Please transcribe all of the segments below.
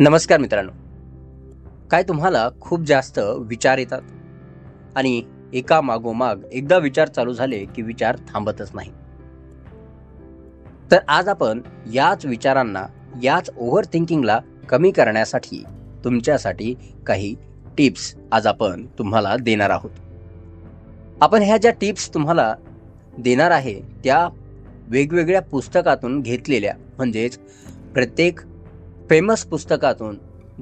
नमस्कार मित्रांनो. काय तुम्हाला खूप जास्त विचार येतात? आणि एका मागोमाग एकदा विचार चालू झाले की विचार थांबतच नाही. तर आज आपण याच विचारांना याच ओव्हर थिंकिंगला कमी करण्यासाठी तुमच्यासाठी काही टिप्स आज आपण तुम्हाला देणार आहोत. आपण ह्या ज्या टिप्स तुम्हाला देणार आहे त्या वेगवेगळ्या पुस्तकातून घेतलेल्या म्हणजेच प्रत्येक फेमस पुस्तकातून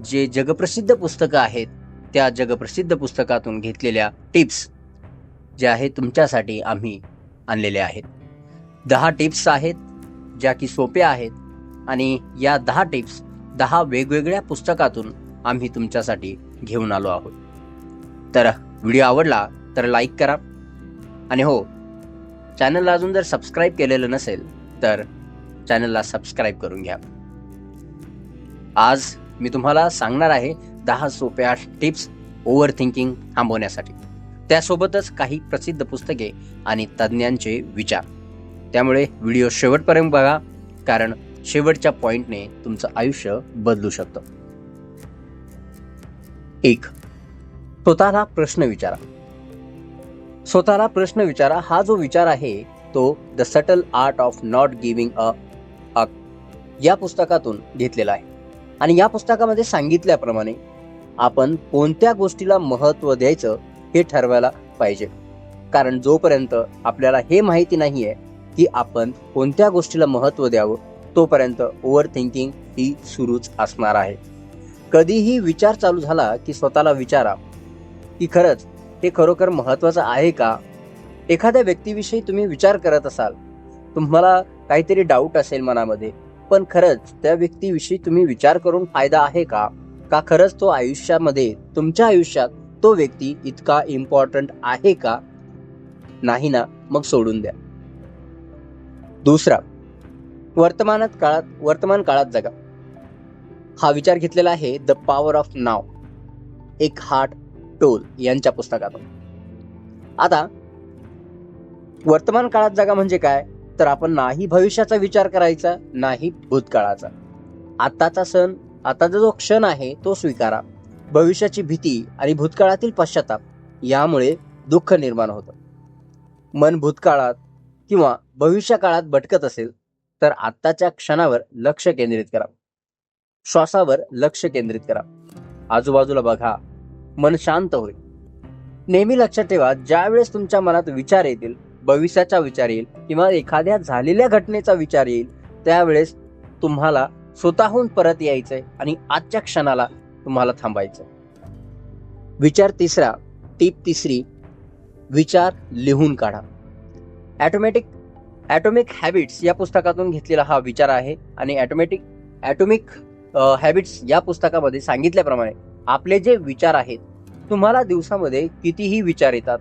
जे जगप्रसिद्ध पुस्तकं आहेत त्या जगप्रसिद्ध पुस्तकातून घेतलेल्या टिप्स ज्या आहेत तुमच्यासाठी आम्ही आणलेल्या आहेत. दहा टिप्स आहेत ज्या की सोप्या आहेत आणि या दहा टिप्स दहा वेगवेगळ्या पुस्तकातून आम्ही तुमच्यासाठी घेऊन आलो आहोत. तर व्हिडिओ आवडला तर लाईक करा आणि हो चॅनलला अजून जर सबस्क्राईब केलेलं नसेल तर चॅनलला सबस्क्राईब करून घ्या. आज मी तुम्हाला सांगणार आहे दहा सोप्या टिप्स ओव्हर थिंकिंग थांबवण्यासाठी. त्यासोबतच काही प्रसिद्ध पुस्तके आणि तज्ज्ञांचे विचार. त्यामुळे व्हिडिओ शेवटपर्यंत बघा कारण शेवटच्या पॉईंटने तुमचं आयुष्य बदलू शकतं. एक स्वतःला प्रश्न विचारा. स्वतःला प्रश्न विचारा. हा जो विचार आहे तो the subtle art of not giving a या पुस्तकातून घेतलेला आहे. आणि या पुस्तकामध्ये सांगितल्याप्रमाणे आपण कोणत्या गोष्टीला महत्त्व द्यायचं हे ठरवायला पाहिजे. कारण जोपर्यंत आपल्याला हे माहिती नाही आहे की आपण कोणत्या गोष्टीला महत्त्व द्यावं तोपर्यंत ओव्हर थिंकिंग ही सुरूच असणार आहे. कधीही विचार चालू झाला की स्वतःला विचारा की खरंच हे खरोखर महत्त्वाचं आहे का? एखाद्या व्यक्तीविषयी तुम्ही विचार करत असाल तुम्हाला काहीतरी डाऊट असेल मनामध्ये पण खरंच त्या व्यक्तीविषयी तुम्ही विचार करून फायदा आहे का? का खरंच तो आयुष्यामध्ये तुमच्या आयुष्यात तो व्यक्ती इतका इम्पॉर्टंट आहे का? नाही ना मग सोडून द्या. दुसरा वर्तमानात काळात वर्तमान काळात जगा. हा विचार घेतलेला आहे द पॉवर ऑफ नाव एक हार्ट टोल यांच्या पुस्तकातून. आता वर्तमान काळात जगा म्हणजे काय? तर आपण नाही भविष्याचा विचार करायचा नाही भूतकाळाचा. आताचा सण आताचा जो क्षण आहे तो स्वीकारा. भविष्याची भीती आणि भूतकाळातील पश्चाताप यामुळे दुःख निर्माण होतं. मन भूतकाळात किंवा भविष्य काळात भटकत असेल तर आत्ताच्या क्षणावर लक्ष केंद्रित करा. श्वासावर लक्ष केंद्रित करा. आजूबाजूला बघा. मन शांत होईल. नेहमी लक्षात ठेवा ज्यावेळेस तुमच्या मनात विचार येतील भविष्याचा विचार येईल किंवा एखाद्या झालेल्या घटनेचा विचार येईल त्यावेळेस तुम्हाला स्वतःहून परत यायचंय आणि आजच्या क्षणाला तुम्हाला थांबायचं विचार तिसरा टीप तिसरी विचार लिहून काढा. ॲटोमॅटिक ॲटोमिक हॅबिट्स या पुस्तकातून घेतलेला हा विचार आहे आणि ॲटोमॅटिक ॲटोमिक हॅबिट्स या पुस्तकामध्ये सांगितल्याप्रमाणे आपले जे विचार आहेत तुम्हाला दिवसामध्ये कितीही विचार येतात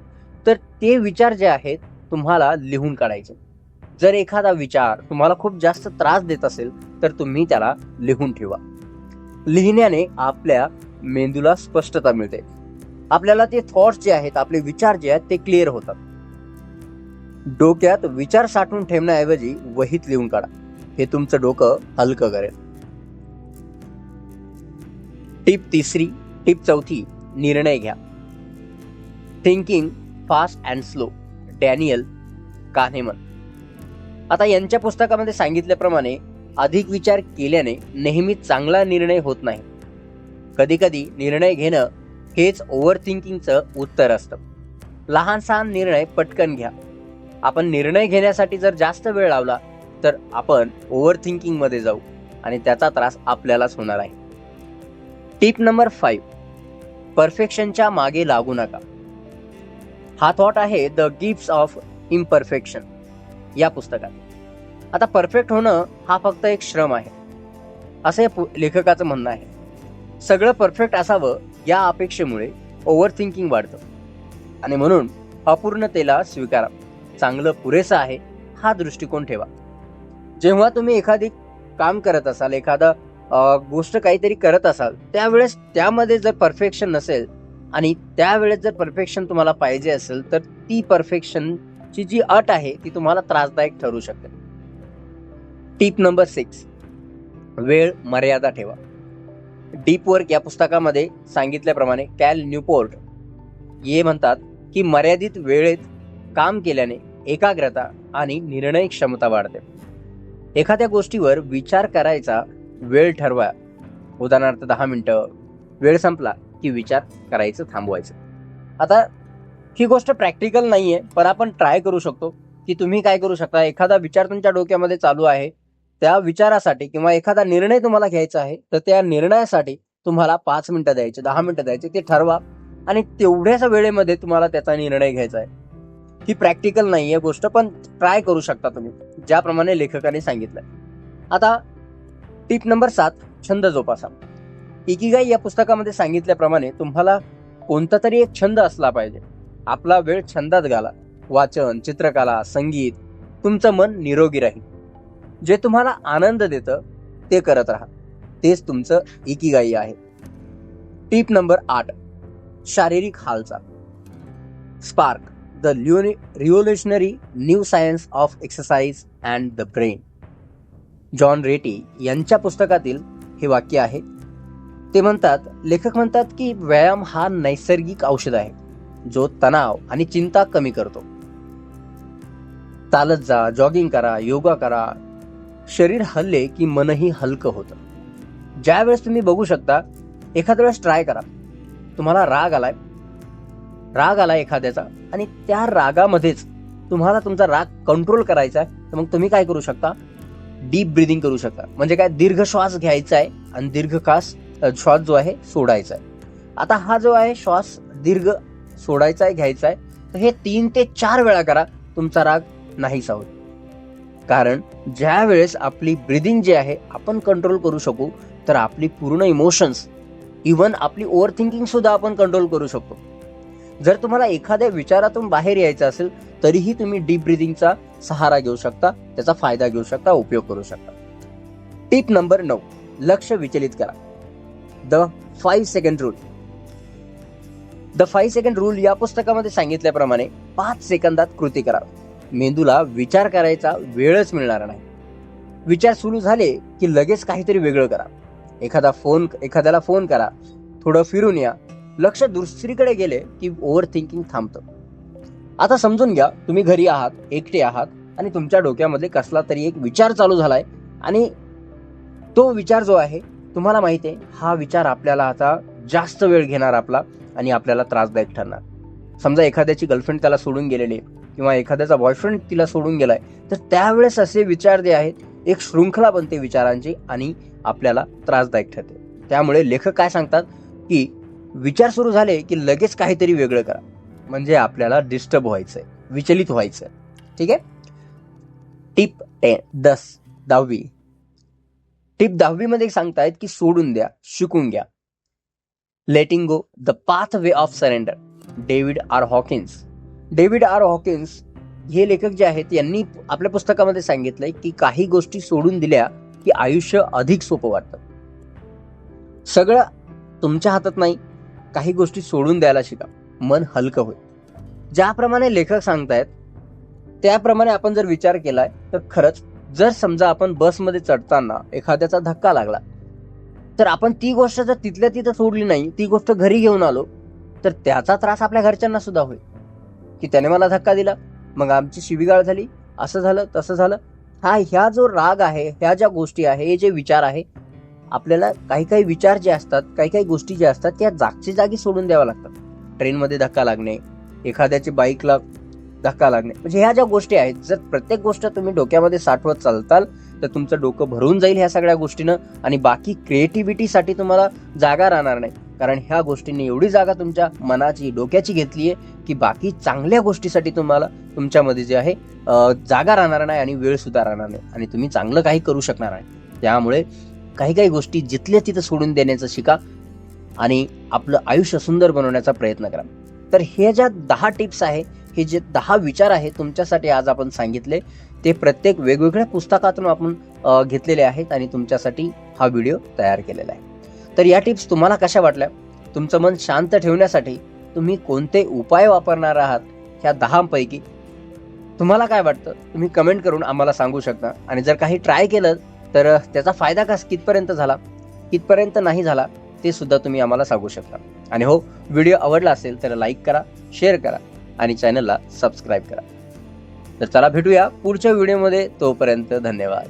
तर ते विचार जे आहेत तुम्हाला लिहून काढायचे. जर एखादा विचार तुम्हाला खूप जास्त त्रास देत असेल तर तुम्ही त्याला लिहून ठेवा. लिहिण्याने आपल्या मेंदूला स्पष्टता मिळते. आपल्याला ते थॉट्स जे आहेत आपले विचार जे आहेत ते क्लिअर होतात. डोक्यात विचार साठवून ठेवण्याऐवजी वहीत लिहून काढा. हे तुमचं डोकं हलकं करेल. टिप तिसरी टिप चौथी निर्णय घ्या. Thinking fast and slow Daniel Kahneman. आता यांच्या पुस्तकामध्ये सांगितल्याप्रमाणे अधिक विचार केल्याने नेहमी चांगला निर्णय होत नाही. कधीकधी निर्णय घेणं हेच ओव्हर थिंकिंगचं उत्तर असतं. लहान सहान निर्णय पटकन घ्या. आपण निर्णय घेण्यासाठी जर जास्त वेळ लावला तर आपण ओव्हर थिंकिंगमध्ये जाऊ आणि त्याचा त्रास आपल्यालाच होणार आहे. Tip number five. परफेक्शनच्या मागे लागू नका. हा थॉट आहे द गिफ्ट्स ऑफ इम्परफेक्शन या पुस्तकात. आता परफेक्ट होणं हा फक्त एक श्रम आहे. असं या पु- लेखकाचं म्हणणं आहे. सगळं परफेक्ट असावं या अपेक्षेमुळे ओव्हर थिंकिंग वाढतं. आणि म्हणून अपूर्णतेला स्वीकारा. चांगलं पुरेसं आहे हा दृष्टिकोन ठेवा. जेव्हा तुम्ही एखादी काम करत असाल एखादा गोष्ट काहीतरी करत असाल त्यावेळेस त्यामध्ये जर परफेक्शन नसेल आणि त्यावेळेस जर परफेक्शन तुम्हाला पाहिजे असेल तर ती परफेक्शनची जी अट आहे ती तुम्हाला त्रासदायक ठरू शकते. टीप नंबर सिक्स वेळ मर्यादा ठेवा. डीप वर्क या पुस्तकामध्ये सांगितल्याप्रमाणे कॅल न्यूपोर्ट हे म्हणतात की मर्यादित वेळेत काम केल्याने एकाग्रता आणि निर्णय क्षमता वाढते. एखाद्या गोष्टीवर विचार करायचा वेळ ठरवा. उदाहरणार्थ दहा मिनटं. वेळ संपला. की विचार करायचं थांबवायचं. आता ही गोष्ट प्रॅक्टिकल नाहीये पण आपण ट्राय करू शकतो. की तुम्ही काय करू शकता? एखादा विचार तुमच्या डोक्यामध्ये चालू आहे. त्या विचारासाठी किंवा एखादा निर्णय तुम्हाला घ्यायचा आहे तर त्या निर्णयासाठी तुम्हाला पाच मिनिटं द्यायचे दहा मिनिटं द्यायचे ते ठरवा. आणि तेवढ्याच वेळेमध्ये तुम्हाला त्याचा निर्णय घ्यायचा आहे. ही प्रॅक्टिकल नाही आहे गोष्ट पण ट्राय करू शकता तुम्ही ज्याप्रमाणे लेखकाने सांगितलंय. आता टिप नंबर सात छंद जोपासा. इकिगाई या पुस्तकामध्ये सांगितल्याप्रमाणे तुम्हाला कोणता तरी एक छंद असला पाहिजे. आपला वेळ छंदात घाला. वाचन चित्रकला संगीत तुमचं मन निरोगी राहील. जे तुम्हाला आनंद देतं ते करत राहा. तेच तुमचं इकिगाई आहे. टीप नंबर आठ. शारीरिक हालचाल. Spark the revolutionary new science of exercise and the brain. John Ratey यांच्या पुस्तकातील हे वाक्य आहे ते म्हणतात लेखक म्हणतात की व्यायाम हा नैसर्गिक औषध आहे जो तणाव आणि चिंता कमी करतो. चालत जा जॉगिंग करा योगा करा. शरीर हल्ले की मनही हलकं होतं. ज्या वेळेस तुम्ही बघू शकता एखाद्या वेळेस ट्राय करा. तुम्हाला राग आलाय. राग आलाय एखाद्याचा आणि त्या रागामध्येच तुम्हाला तुमचा राग कंट्रोल करायचा आहे. तर मग तुम्ही काय करू शकता? डीप ब्रिदिंग करू शकता. म्हणजे काय? दीर्घ श्वास घ्यायचा आहे आणि दीर्घ श्वास जो आहे सोडायचा आहे. आता हा जो आहे श्वास दीर्घ सोडायचा आहे घ्यायचा आहे तर हे तीन ते चार वेळा करा तुमचा राग नाहीसा होईल. कारण ज्या वेळेस आपली ब्रिदिंग जी आहे आपण कंट्रोल करू शकू तर आपली पूर्ण इमोशन्स इवन आपली ओव्हर थिंकिंग सुद्धा आपण कंट्रोल करू शकतो. जर तुम्हाला एखाद्या विचारातून बाहेर यायचं असेल तरीही तुम्ही डीप ब्रिदिंगचा सहारा घेऊ शकता त्याचा फायदा घेऊ शकता उपयोग करू शकता. टिप नंबर नऊ. लक्ष विचलित करा. The five second rule. The five second rule या पुस्तकामध्ये सांगितल्याप्रमाणे पाच सेकंदात कृती करा. मेंदूला विचार करायचा वेळच मिळणार नाही. विचार सुरू झाले की लगेच काहीतरी वेगळं करा. एखादा फोन एखाद्याला फोन करा. थोडं फिरून या. लक्ष दुसरीकडे गेले की ओव्हर थिंकिंग थांबतं. आता समजून घ्या तुम्ही घरी आहात एकटे आहात आणि तुमच्या डोक्यामध्ये कसला तरी एक विचार चालू झालाय आणि तो विचार जो आहे तुम्हाला माहिती आहे हा विचार आपल्याला आता जास्त वेळ घेणार आपला आणि आपल्याला त्रासदायक ठरणार. समजा एखाद्याची गर्लफ्रेंड त्याला सोडून गेलेली आहे किंवा एखाद्याचा बॉयफ्रेंड तिला सोडून गेलाय तर त्यावेळेस असे विचार जे आहेत एक शृंखला बनते विचारांची आणि आपल्याला त्रासदायक ठरते. त्यामुळे लेखक काय सांगतात की विचार सुरू झाले की लगेच काहीतरी वेगळं करा. म्हणजे आपल्याला डिस्टर्ब व्हायचंय विचलित व्हायचंय. ठीक आहे? टिप टेन दस दहावी. टिप दहावीमध्ये सांगतायत की सोडून द्या शिकून घ्या. Letting go the pathway of surrender David R Hawkins David R Hawkins हे लेखक जे आहेत यांनी आपल्या पुस्तकामध्ये सांगितलंय की काही गोष्टी सोडून दिल्या की आयुष्य अधिक सोपं वाटतं. सगळं तुमच्या हातात नाही काही गोष्टी सोडून द्यायला शिका. मन हलकं होईल. ज्याप्रमाणे लेखक सांगतायत त्याप्रमाणे आपण जर विचार केलाय तर खरंच जर समजा आपण बसमध्ये चढताना एखाद्याचा धक्का लागला तर आपण ती गोष्ट जर तिथल्या तिथं सोडली नाही ती गोष्ट घरी घेऊन आलो तर त्याचा त्रास आपल्या घरच्यांना सुद्धा होईल. की त्याने मला धक्का दिला मग आमची शिवीगाळ झाली असं झालं तसं झालं. हा ह्या जो राग आहे ह्या ज्या गोष्टी आहे हे जे विचार आहे आपल्याला काही काही विचार जे असतात काही काही गोष्टी ज्या असतात त्या जागच्या जागी सोडून द्याव्या लागतात. ट्रेनमध्ये धक्का लागणे एखाद्याची बाईकला धक्का लागणे. म्हणजे ह्या ज्या गोष्टी आहेत जर प्रत्येक गोष्ट तुम्ही डोक्यामध्ये साठवत चालताल तर तुमचं डोकं भरून जाईल ह्या सगळ्या गोष्टीनं आणि बाकी क्रिएटिव्हिटीसाठी तुम्हाला जागा राहणार नाही. कारण ह्या गोष्टींनी एवढी जागा तुमच्या मनाची डोक्याची घेतली आहे की बाकी चांगल्या गोष्टीसाठी तुम्हाला तुमच्यामध्ये जे आहे जागा राहणार नाही आणि वेळ सुद्धा राहणार नाही. आणि तुम्ही चांगलं काही करू शकणार नाही. त्यामुळे काही काही गोष्टी जिथल्या तिथं सोडून देण्याचं शिका आणि आपलं आयुष्य सुंदर बनवण्याचा प्रयत्न करा. तर हे ज्या दहा टिप्स आहे हे जे दहा विचार आहे तुमच्यासाठी आज आपण सांगितले ते प्रत्येक वेगवेगळ्या पुस्तकातून आपण घेतलेले आहेत आणि तुमच्यासाठी हा व्हिडिओ तयार केलेला आहे. तर या टिप्स तुम्हाला कशा वाटल्या? तुमचं मन शांत ठेवण्यासाठी तुम्ही कोणते उपाय वापरणार आहात? ह्या दहापैकी तुम्हाला काय वाटतं? तुम्ही कमेंट करून आम्हाला सांगू शकता. आणि जर काही ट्राय केलं तर त्याचा फायदा कस कितपर्यंत झाला? कितपर्यंत नाही झाला ते सुद्धा तुम्ही आम्हाला सांगू शकता. आणि हो व्हिडिओ आवडला असेल तर लाईक करा शेअर करा. आणि चॅनलला सबस्क्राईब करा. तर चला भेटूया पुढच्या व्हिडिओमध्ये. तोपर्यंत धन्यवाद.